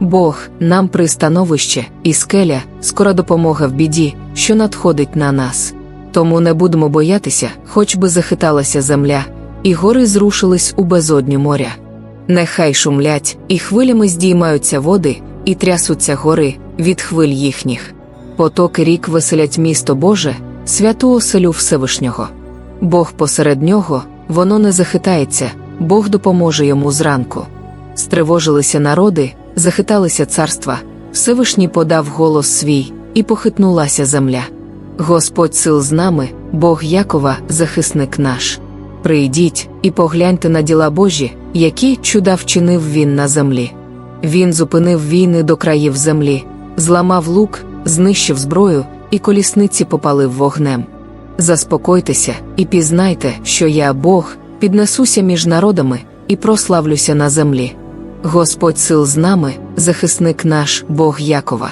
Бог нам пристановище і скеля, скора допомога в біді, що надходить на нас. Тому не будемо боятися, хоч би захиталася земля, і гори зрушились у безодню моря. Нехай шумлять, і хвилями здіймаються води, і трясуться гори від хвиль їхніх. Потоки рік веселять місто Боже, святу оселю Всевишнього. Бог посеред нього, воно не захитається, Бог допоможе йому зранку. Стривожилися народи, захиталися царства, Всевишній подав голос свій, і похитнулася земля. Господь сил з нами, Бог Якова, захисник наш. Прийдіть і погляньте на діла Божі, які чуда вчинив він на землі. Він зупинив війни до країв землі, зламав лук, знищив зброю, і колісниці попалив вогнем. Заспокойтеся і пізнайте, що я Бог, піднесуся між народами і прославлюся на землі. Господь сил з нами, захисник наш, Бог Якова.